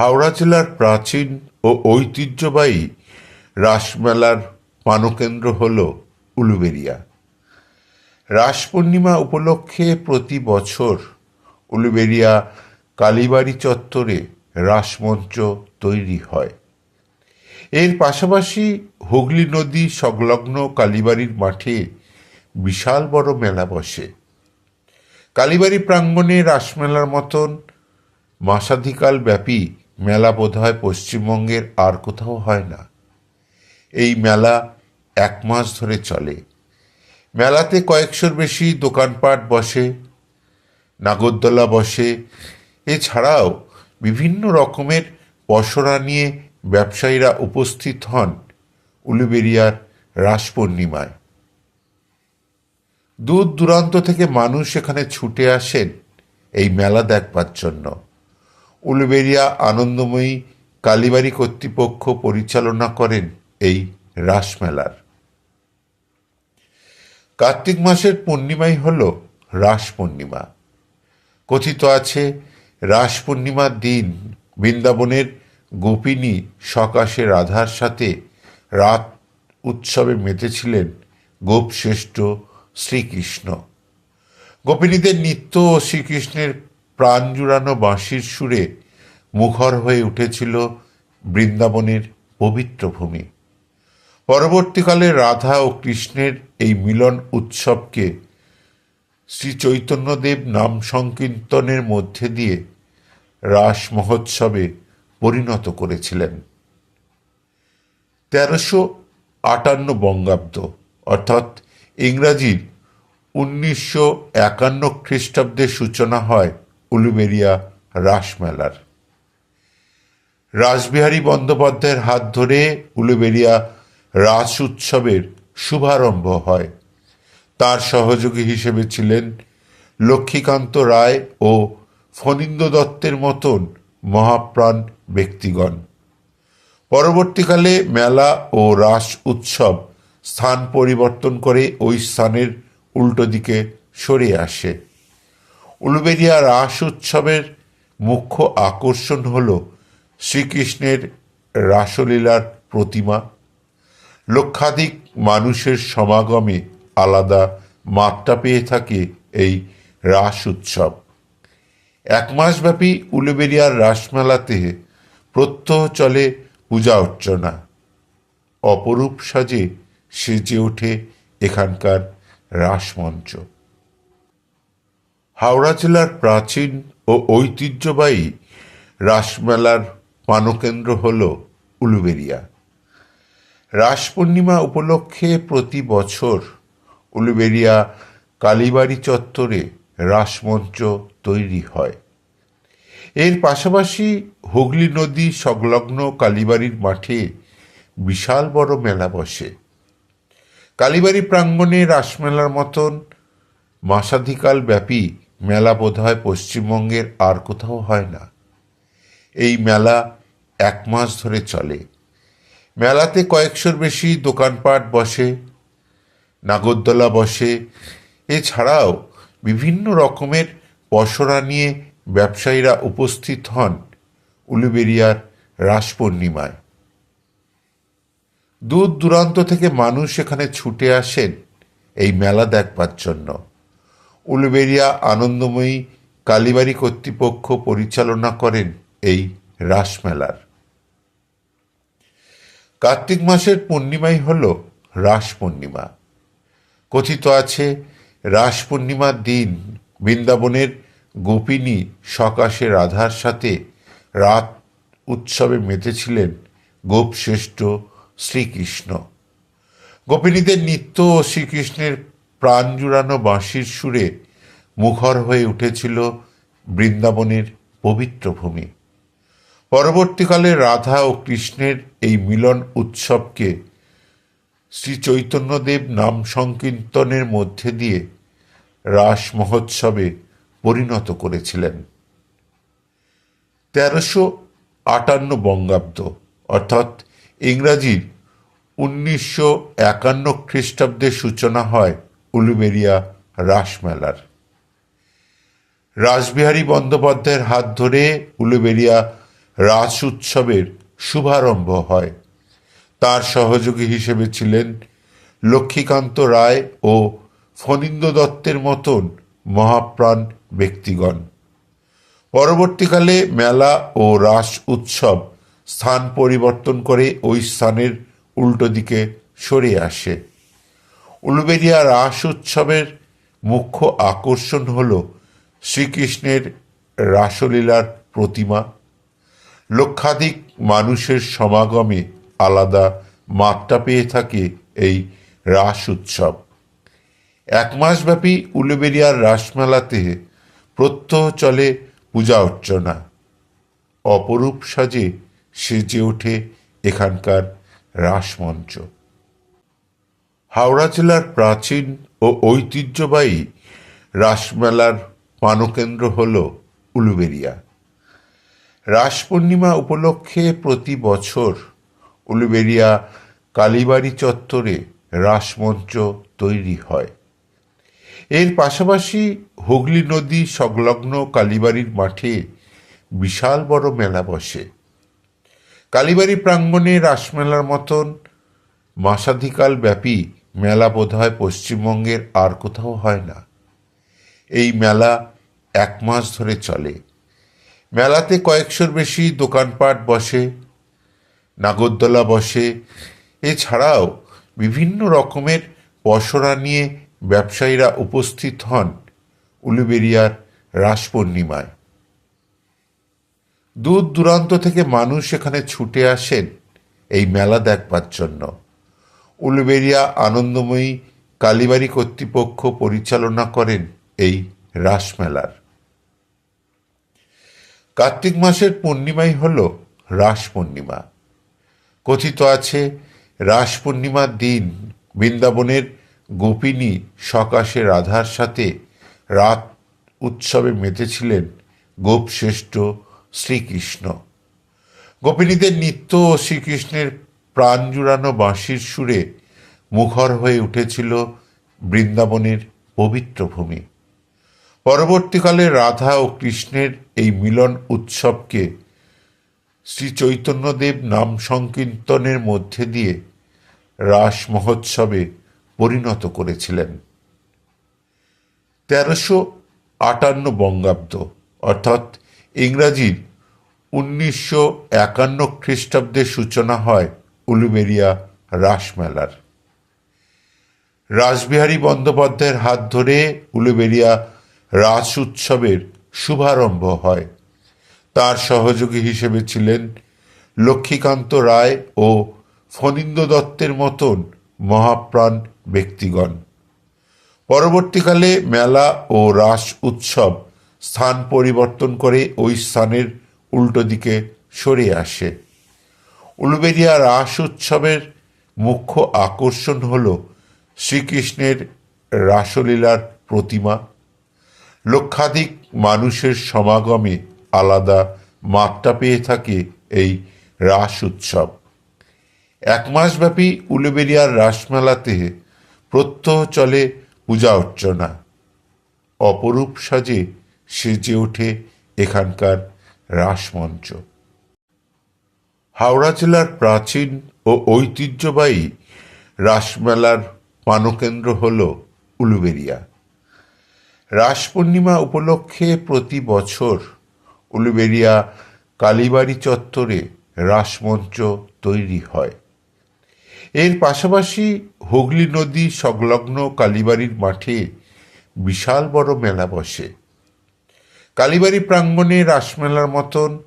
হাওড়া জেলার প্রাচীন ও ঐতিহ্যবাহী রাসমেলার প্রাণকেন্দ্র হল উলুবেড়িয়া রাস পূর্ণিমা উপলক্ষে প্রতি বছর উলুবেরিয়া কালীবাড়ি চত্বরে রাসমঞ্চ তৈরি হয়। এর পাশাপাশি হুগলি নদী সংলগ্ন কালীবাড়ির মাঠে বিশাল বড় মেলা বসে। কালীবাড়ি প্রাঙ্গণে রাসমেলার মতন মাসাধিকাল ব্যাপী মেলা বোধহয় পশ্চিমবঙ্গের আর কোথাও হয় না। এই মেলা এক মাস ধরে চলে। মেলাতে কয়েকশোর বেশি দোকানপাট বসে, নাগরদোলা বসে। এছাড়াও বিভিন্ন রকমের পসরা নিয়ে ব্যবসায়ীরা উপস্থিত হন উলুবেরিয়ার রাস পূর্ণিমায় দূর দূরান্ত থেকে মানুষ এখানে ছুটে আসেন এই মেলা দেখবার জন্য। উলুবেরিয়া আনন্দময়ী কালীবাড়ি কর্তৃপক্ষ পরিচালনা করেন এই রাসমেলার। কার্তিক মাসের পূর্ণিমাই হল রাস পূর্ণিমা। কথিত আছে, রাস পূর্ণিমার দিন বৃন্দাবনের গোপিনী সকাশে রাধার সাথে রাত উৎসবে মেতেছিলেন গোপশ্রেষ্ঠ শ্রীকৃষ্ণ। গোপিনীদের নিত্য ও শ্রীকৃষ্ণের প্রাণ জুড়ানো বাঁশির সুরে মুখর হয়ে উঠেছিল বৃন্দাবনের পবিত্র ভূমি। পরবর্তীকালে রাধা ও কৃষ্ণের এই মিলন উৎসবকে শ্রী চৈতন্যদেব নাম সংকীর্তনের মধ্যে দিয়ে রাস মহোৎসবে পরিণত করেছিলেন। তেরোশো আটান্ন বঙ্গাব্দ, অর্থাৎ ইংরাজির উনিশশো একান্ন খ্রিস্টাব্দের সূচনা হয় উলুবেরিয়া রাসমেলার রাসবিহারী বন্দ্যোপাধ্যায়ের হাত ধরে উলুবেরিয়া রাস উৎসবের শুভারম্ভ হয়। তার সহযোগী হিসেবে ছিলেন লক্ষ্মীকান্ত রায় ও ফণীন্দ্র দত্তের মতন মহাপ্রাণ ব্যক্তিগণ। পরবর্তীকালে মেলা ও রাস উৎসব স্থান পরিবর্তন করে ওই স্থানের উল্টো দিকে সরে আসে। উলুবেরিয়া রাস উৎসবের মুখ্য আকর্ষণ হল শ্রীকৃষ্ণের রাসলীলার প্রতিমা। লক্ষাধিক মানুষের সমাগমে আলাদা মাত্রা পেয়ে থাকে এই রাস উৎসব। এক মাসব্যাপী উলুবেরিয়ার রাসমেলাতে প্রত্যহ চলে পূজা অর্চনা। অপরূপ সাজে সেজে ওঠে এখানকার রাসমঞ্চ। হাওড়া জেলার প্রাচীন ও ঐতিহ্যবাহী রাসমেলার প্রাণকেন্দ্র হল উলুবেরিয়া। রাস পূর্ণিমা উপলক্ষে প্রতি বছর উলুবেরিয়া কালীবাড়ি চত্বরে রাসমঞ্চ তৈরি হয়। এর পাশাপাশি হুগলি নদী সংলগ্ন কালীবাড়ির মাঠে বিশাল বড় মেলা বসে। কালীবাড়ি প্রাঙ্গণে রাসমেলার মতন মাসাধিকাল ব্যাপী মেলা বোধহয় পশ্চিমবঙ্গের আর কোথাও হয় না। এই মেলা এক মাস ধরে চলে। মেলাতে কয়েকশোর বেশি দোকানপাট বসে, নাগরদোলা বসে। এছাড়াও বিভিন্ন রকমের পসরা নিয়ে ব্যবসায়ীরা উপস্থিত হন উলুবেরিয়ার রাস পূর্ণিমায়। দূর দূরান্ত থেকে মানুষ এখানে ছুটে আসেন এই মেলা দেখবার জন্য। উলুবেরিয়া আনন্দময়ী কালীবাড়ি কর্তৃপক্ষ পরিচালনা করেন এই রাসমেলার। কার্তিক মাসের পূর্ণিমাই হল রাস পূর্ণিমা। কথিত আছে, রাস পূর্ণিমার দিন বৃন্দাবনের গোপিনী সকাশে রাধার সাথে রাত উৎসবে মেতেছিলেন গোপশ্রেষ্ঠ শ্রীকৃষ্ণ। গোপিনীদের নিত্য ও শ্রীকৃষ্ণের প্রাণ জুড়ানো বাঁশির সুরে মুখর হয়ে উঠেছিল বৃন্দাবনের পবিত্র ভূমি। পরবর্তীকালে রাধা ও কৃষ্ণের এই মিলন উৎসবকে শ্রী চৈতন্যদেব নাম সংকীর্তনের মধ্যে দিয়ে রাস মহোৎসবে পরিণত করেছিলেন। তেরোশো আটান্ন বঙ্গাব্দ, অর্থাৎ ইংরাজির উনিশশো একান্ন খ্রিস্টাব্দের সূচনা হয় উলুবেরিয়া রাসমেলার রাসবিহারী বন্দ্যোপাধ্যায়ের হাত ধরে উলুবেরিয়া রাস উৎসবের শুভারম্ভ হয়। তার সহযোগী হিসেবে ছিলেন লক্ষ্মীকান্ত রায় ও ফণীন্দ্র দত্তের মতন মহাপ্রাণ ব্যক্তিগণ। পরবর্তীকালে মেলা ও রাস উৎসব স্থান পরিবর্তন করে ওই স্থানের উল্টো দিকে সরে আসে। উলুবেরিয়া রাস উৎসবের মুখ্য আকর্ষণ হল শ্রীকৃষ্ণের রাসলীলার প্রতিমা। লক্ষাধিক মানুষের সমাগমে আলাদা মাত্রা পেয়ে থাকে এই রাস উৎসব। এক মাসব্যাপী উলুবেরিয়ার রাসমেলাতে প্রত্যহ চলে পূজা অর্চনা। অপরূপ সাজে সেজে ওঠে এখানকার রাসমঞ্চ। হাওড়া জেলার প্রাচীন ও ঐতিহ্যবাহী রাসমেলার প্রাণকেন্দ্র হল উলুবেরিয়া। রাস পূর্ণিমা উপলক্ষে প্রতি বছর উলুবেরিয়া কালীবাড়ি চত্বরে রাসমঞ্চ তৈরি হয়। এর পাশাপাশি হুগলি নদী সংলগ্ন কালীবাড়ির মাঠে বিশাল বড় মেলা বসে। কালীবাড়ি প্রাঙ্গণে রাসমেলার মতন মাসাধিকাল ব্যাপী মেলা বোধহয় পশ্চিমবঙ্গের আর কোথাও হয় না। এই মেলা এক মাস ধরে চলে। মেলাতে কয়েকশোর বেশি দোকানপাট বসে, নাগরদোলা বসে। এছাড়াও বিভিন্ন রকমের পসরা নিয়ে ব্যবসায়ীরা উপস্থিত হন উলুবেরিয়ার রাস পূর্ণিমায়। দূর দূরান্ত থেকে মানুষ এখানে ছুটে আসেন এই মেলা দেখবার জন্য। উলুবেরিয়া আনন্দময়ী কালীবাড়ি কর্তৃপক্ষ পরিচালনা করেন এই রাসমেলার। কার্তিক মাসের পূর্ণিমাই হল রাস পূর্ণিমা। কথিত আছে, রাস পূর্ণিমার দিন বৃন্দাবনের গোপিনী সকাশে রাধার সাথে রাত উৎসবে মেতেছিলেন গোপশ্রেষ্ঠ শ্রীকৃষ্ণ। গোপিনীদের নিত্য ও শ্রীকৃষ্ণের প্রাণ জুড়ানো বাঁশির সুরে মুখর হয়ে উঠেছিল বৃন্দাবনের পবিত্র ভূমি। পরবর্তীকালে রাধা ও কৃষ্ণের এই মিলন উৎসবকে শ্রী চৈতন্যদেব নাম সংকীর্তনের মধ্যে দিয়ে রাস মহোৎসবে পরিণত করেছিলেন। তেরোশো আটান্ন বঙ্গাব্দ, অর্থাৎ ইংরাজির উনিশশো একান্ন খ্রিস্টাব্দের সূচনা হয় উলুবেরিয়া রাসমেলার রাসবিহারী বন্দ্যোপাধ্যায়ের হাত ধরে উলুবেরিয়া রাস উৎসবের শুভারম্ভ হয়। তার সহযোগী হিসেবে ছিলেন লক্ষ্মীকান্ত রায় ও ফণীন্দ্র দত্তের মতন মহাপ্রাণ ব্যক্তিগণ। পরবর্তীকালে মেলা ও রাস উৎসব স্থান পরিবর্তন করে ওই স্থানের উল্টো দিকে সরে আসে। উলুবেরিয়া রাস উৎসবের মুখ্য আকর্ষণ হল শ্রীকৃষ্ণের রাসলীলার প্রতিমা। লক্ষাধিক মানুষের সমাগমে আলাদা মাত্রা পেয়ে থাকে এই রাস উৎসব। এক মাসব্যাপী উলুবেরিয়ার রাসমেলাতে প্রত্যহ চলে পূজা অর্চনা। অপরূপ সাজে সেজে ওঠে এখানকার রাসমঞ্চ। হাওড়া জেলার প্রাচীন ও ঐতিহ্যবাহী রাসমেলার প্রাণকেন্দ্র হল উলুবেরিয়া। রাস পূর্ণিমা উপলক্ষে প্রতি বছর উলুবেরিয়া কালীবাড়ি চত্বরে রাসমঞ্চ তৈরি হয়। এর পাশাপাশি হুগলি নদী সংলগ্ন কালীবাড়ির মাঠে বিশাল বড় মেলা বসে। কালীবাড়ি প্রাঙ্গণে রাসমেলার মতন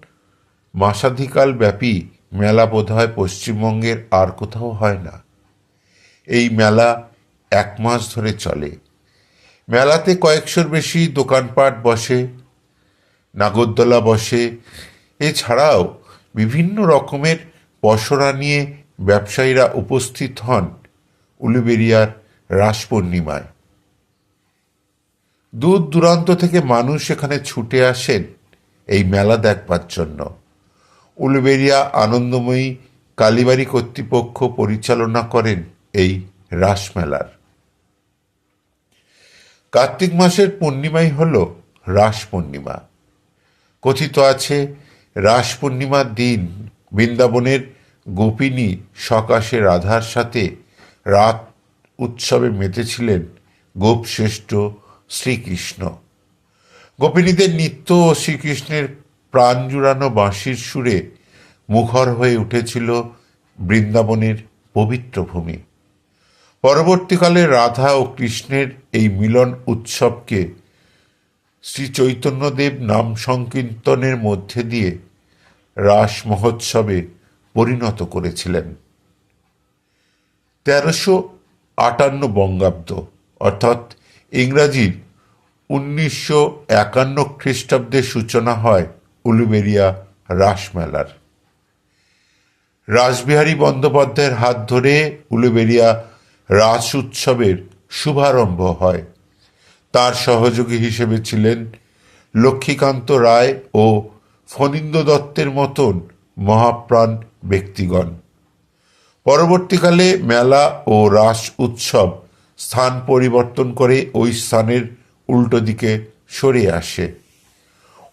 মাসাধিকাল ব্যাপী মেলা বোধহয় পশ্চিমবঙ্গের আর কোথাও হয় না। এই মেলা এক মাস ধরে চলে। মেলাতে কয়েকশোর বেশি দোকানপাট বসে, নাগরদোলা বসে। এছাড়াও বিভিন্ন রকমের পসরা নিয়ে ব্যবসায়ীরা উপস্থিত হন উলুবেরিয়ার রাস পূর্ণিমায়। দূর দূরান্ত থেকে মানুষ এখানে ছুটে আসেন এই মেলা দেখবার জন্য। উলুবেরিয়া আনন্দময়ী কালীবাড়ি কর্তৃপক্ষ পরিচালনা করেন এই রাসমেলার। কার্তিক মাসের পূর্ণিমাই হল রাস পূর্ণিমা। কথিত আছে, রাস পূর্ণিমার দিন বৃন্দাবনের গোপিনী সকাশে রাধার সাথে রাত উৎসবে মেতেছিলেন গোপশ্রেষ্ঠ শ্রীকৃষ্ণ। গোপিনীদের নিত্য ও শ্রীকৃষ্ণের প্রাণ জুড়ানো বাঁশির সুরে মুখর হয়ে উঠেছিল বৃন্দাবনের পবিত্র ভূমি। পরবর্তীকালে রাধা ও কৃষ্ণের এই মিলন উৎসবকে শ্রী চৈতন্যদেব নাম সংকীর্তনের মধ্যে দিয়ে রাস মহোৎসবে পরিণত করেছিলেন। তেরোশো আটান্ন বঙ্গাব্দ, অর্থাৎ ইংরাজির উনিশশো একান্ন খ্রিস্টাব্দের সূচনা হয় উলুবেরিয়া রাসমেলার রাসবিহারী বন্দ্যোপাধ্যায়ের হাত ধরে উলুবেরিয়া রাস উৎসবের শুভারম্ভ হয়। তার সহযোগী হিসেবে ছিলেন লক্ষ্মীকান্ত রায় ও ফণীন্দ্র দত্তের মতন মহাপ্রাণ ব্যক্তিগণ। পরবর্তীকালে মেলা ও রাস উৎসব স্থান পরিবর্তন করে ওই স্থানের উল্টো দিকে সরে আসে।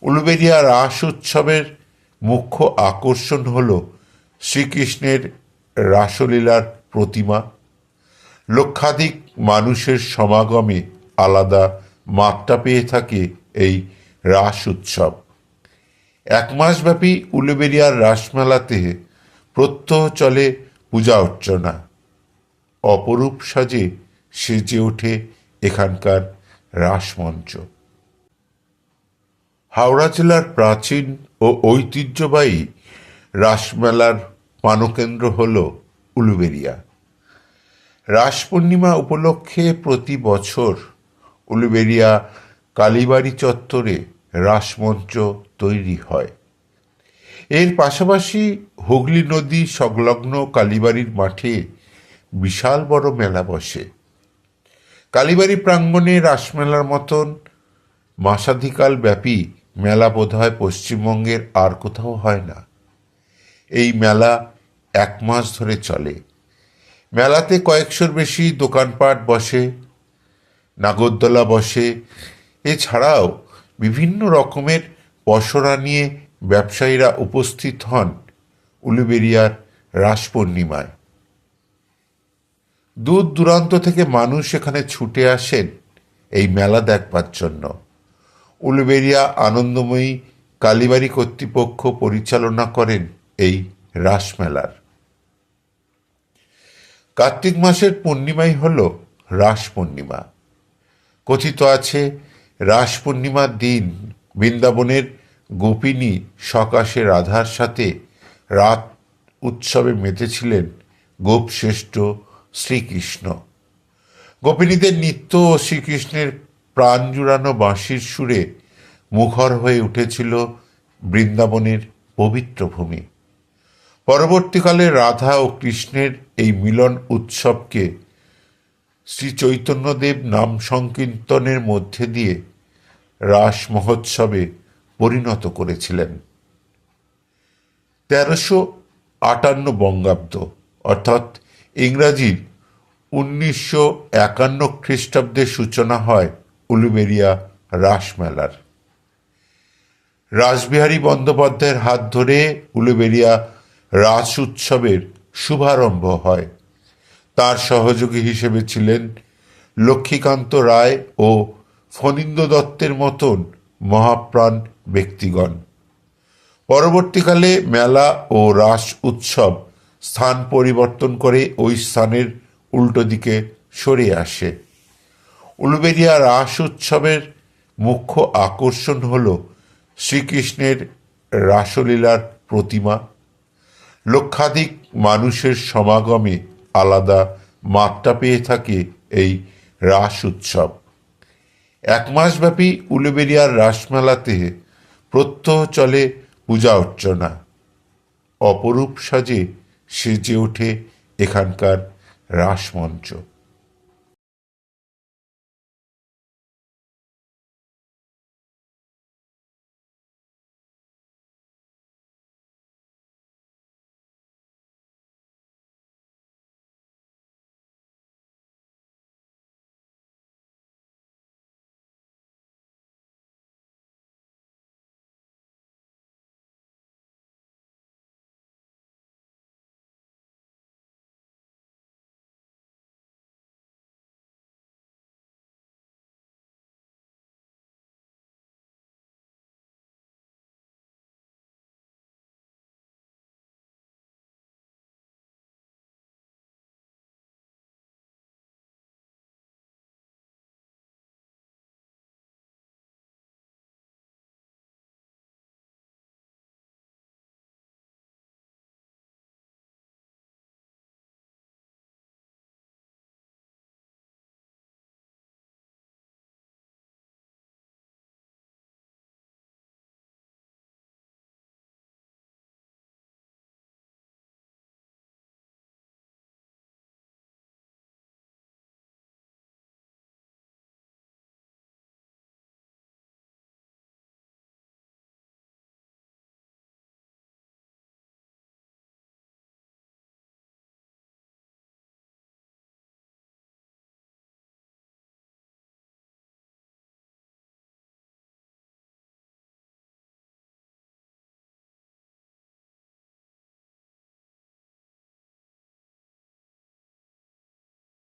উলুবেরিয়া রাস উৎসবের মুখ্য আকর্ষণ হল শ্রীকৃষ্ণের রাসলীলার প্রতিমা। লক্ষাধিক মানুষের সমাগমে আলাদা মাত্রা পেয়ে থাকে এই রাস উৎসব। এক মাসব্যাপী উলুবেরিয়ার রাসমেলাতে প্রত্যহ চলে পূজা অর্চনা। অপরূপ সাজে সেজে ওঠে এখানকার রাসমঞ্চ। হাওড়া জেলার প্রাচীন ও ঐতিহ্যবাহী রাসমেলার পানকেন্দ্র হল উলুবেরিয়া। রাস পূর্ণিমা উপলক্ষে প্রতি বছর উলুবেরিয়া কালীবাড়ি চত্বরে রাসমঞ্চ তৈরি হয়। এর পাশাপাশি হুগলি নদী সংলগ্ন কালীবাড়ির মাঠে বিশাল বড় মেলা বসে। কালীবাড়ি প্রাঙ্গণে রাসমেলার মতন মাসাধিকাল ব্যাপী মেলা বোধহয় পশ্চিমবঙ্গের আর কোথাও হয় না। এই মেলা এক মাস ধরে চলে। মেলাতে কয়েকশোর বেশি দোকানপাট বসে, নাগরদোলা বসে। এছাড়াও বিভিন্ন রকমের পসরা নিয়ে ব্যবসায়ীরা উপস্থিত হন উলুবেরিয়ার রাস পূর্ণিমায়। দূর দূরান্ত থেকে মানুষ এখানে ছুটে আসেন এই মেলা দেখবার জন্য। উলুবেরিয়া আনন্দময়ী কালীবাড়ি কর্তৃপক্ষ পরিচালনা করেন এই রাসমেলার। কার্তিক মাসের পূর্ণিমাই হল রাস পূর্ণিমা। কথিত আছে, রাস পূর্ণিমার দিন বৃন্দাবনের গোপিনী সকাশে রাধার সাথে রাত উৎসবে মেতেছিলেন গোপশ্রেষ্ঠ শ্রীকৃষ্ণ। গোপিনীদের নিত্য ও শ্রীকৃষ্ণের প্রাণ জুড়ানো বাঁশির সুরে মুখর হয়ে উঠেছিল বৃন্দাবনের পবিত্র ভূমি। পরবর্তীকালে রাধা ও কৃষ্ণের এই মিলন উৎসবকে শ্রী চৈতন্যদেব নাম সংকীর্তনের মধ্যে দিয়ে রাস মহোৎসবে পরিণত করেছিলেন। তেরোশো আটান্ন বঙ্গাব্দ, অর্থাৎ ইংরাজির উনিশশো একান্ন খ্রিস্টাব্দের সূচনা হয় উলুবেরিয়া রাসমেলার রাসবিহারী বন্দ্যোপাধ্যায়ের হাত ধরে উলুবেরিয়া রাস উৎসবের শুভারম্ভ হয়। তার সহযোগী হিসেবে ছিলেন লক্ষ্মীকান্ত রায় ও ফণীন্দ্র দত্তের মতন মহাপ্রাণ ব্যক্তিগণ। পরবর্তীকালে মেলা ও রাস উৎসব স্থান পরিবর্তন করে ওই স্থানের উল্টো দিকে সরে আসে। উলুবেরিয়া রাস উৎসবের মুখ্য আকর্ষণ হল শ্রীকৃষ্ণের রাসলীলার প্রতিমা। লক্ষাধিক মানুষের সমাগমে আলাদা মাত্রা পেয়ে থাকে এই রাস উৎসব। এক মাসব্যাপী উলুবেরিয়ার রাসমেলাতে প্রত্যহ চলে পূজা অর্চনা। অপরূপ সাজে সেজে ওঠে এখানকার রাসমঞ্চ।